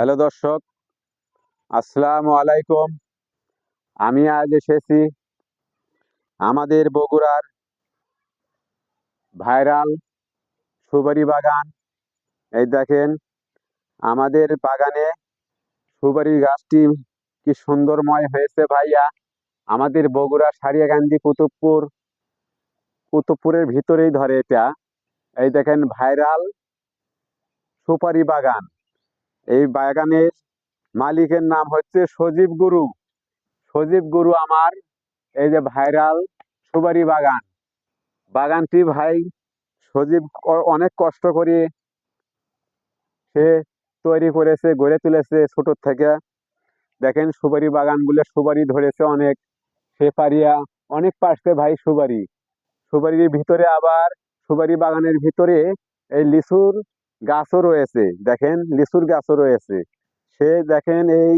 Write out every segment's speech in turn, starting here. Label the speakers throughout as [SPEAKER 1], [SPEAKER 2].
[SPEAKER 1] Hello দর্শক, আসসালামু আলাইকুম। আমি আজ এসেছি আমাদের বগুড়ার ভাইরাল সুপারি বাগান। এই দেখেন, আমাদের বাগানে সুপারি গাছটি কি সুন্দরময় হয়েছে ভাইয়া। আমাদের বগুড়া সারিয়াকান্দি কুতুবপুর, কুতুবপুরের ভিতরেই ধরে এটা। এই দেখেন, ভাইরাল সুপারি বাগান। এই বাগানের মালিকের নাম হচ্ছে সজীব গুরু। সজীব গুরু আমার এই যে ভাইরাল সুবারি বাগান। বাগানটি ভাই সজীব অনেক কষ্ট করে সে তৈরি করেছে, গড়ে তুলেছে ছোটোর থেকে। দেখেন সুপারি বাগানগুলো সুপারি ধরেছে অনেক। সে পারিয়া অনেক পাশে ভাই সুপারি। সুপারির ভিতরে আবার সুপারি বাগানের ভিতরে এই লিচুর গাছও রয়েছে, দেখেন লিচুর গাছও রয়েছে। সে দেখেন এই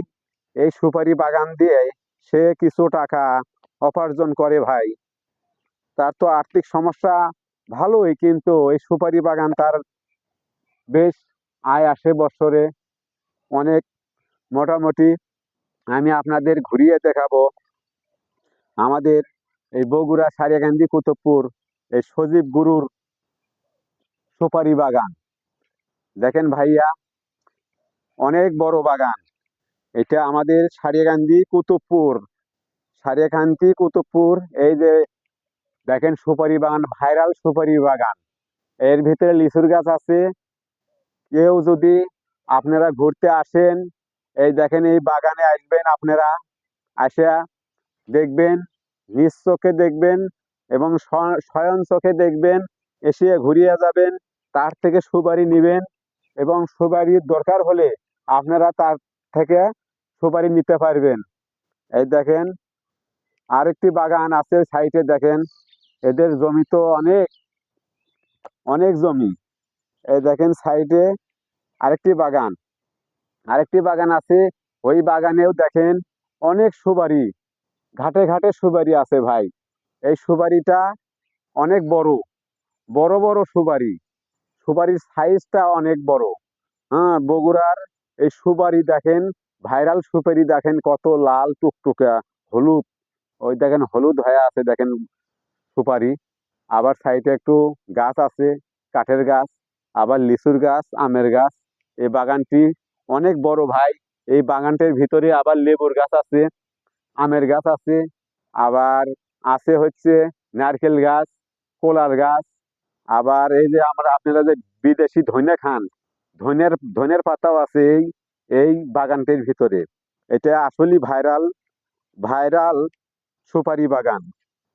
[SPEAKER 1] এই সুপারি বাগান দিয়ে সে কিছু টাকা উপার্জন করে ভাই। তার তো আর্থিক সমস্যা ভালোই, কিন্তু এই সুপারি বাগান তার বেশ আয় আসে বছরে অনেক। মোটামুটি আমি আপনাদের ঘুরিয়ে দেখাবো আমাদের এই বগুড়া সারিয়াকান্দি কুতুবপুর এই সজীব গুরুর সুপারি বাগান। দেখেন ভাইয়া, অনেক বড় বাগান। এটা আমাদের সারিয়াকান্দি, কুতুবপুর। সারিয়াকান্দি, কুতুবপুর, এই যে দেখেন সুপারি বাগান, ভাইরাল সুপারি বাগান। এর ভিতরে লিচুর গাছ আছে। কেউ যদি আপনারা ঘুরতে আসেন, এই দেখেন এই বাগানে আসবেন আপনারা। আসা, দেখবেন, নিজ চোখে দেখবেন এবং স্বয়ং চোখে দেখবেন, এসে ঘুরিয়ে যাবেন, তার থেকে সুপারি নেবেন। এবং সুপারির দরকার হলে আপনারা তার থেকে সুপারি নিতে পারবেন। এই দেখেন, আরেকটি বাগান আছে সাইডে দেখেন, এদের জমি তো অনেক অনেক জমি। এই দেখেন সাইডে আরেকটি বাগান আরেকটি বাগান আছে, ওই বাগানেও দেখেন অনেক সুপারি, ঘাটে ঘাটে সুপারি আছে ভাই। এই সুপারিটা অনেক বড় বড় বড় সুপারি। সুপারির সাইজটা অনেক বড়। হ্যাঁ বগুড়ার এই সুপারি দেখেন ভাইরাল সুপারি দেখেন, কত লাল টুকটুকা, হলুদ। ওই দেখেন, হলুদ হয়ে আছে দেখেন সুপারি। আবার সাইডে একটু গাছ আছে, কাঠের গাছ, আবার লিচুর গাছ, আমের গাছ। এই বাগানটি অনেক বড় ভাই। এই বাগানটির ভিতরে আবার লেবুর গাছ আছে, আমের গাছ আছে, আবার আছে হচ্ছে নারকেল গাছ, কলার গাছ আবার এই যে আমরা, আপনারা যে বিদেশি ধনে খান ধনের ধনের পাতাও আছে এই এই বাগানটির ভিতরে। এটা আসলেই ভাইরাল ভাইরাল সুপারি বাগান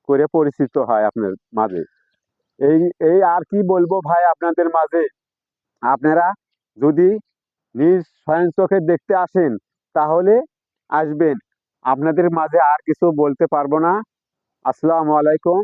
[SPEAKER 1] করে পরিচিত হয় আপনার মাঝে। এই এই আর কি বলব ভাই আপনাদের মাঝে? আপনারা যদি নিজ স্বয়ং চোখে দেখতে আসেন, তাহলে আসবেন। আপনাদের মাঝে আর কিছু বলতে পারব না। আসসালামু আলাইকুম।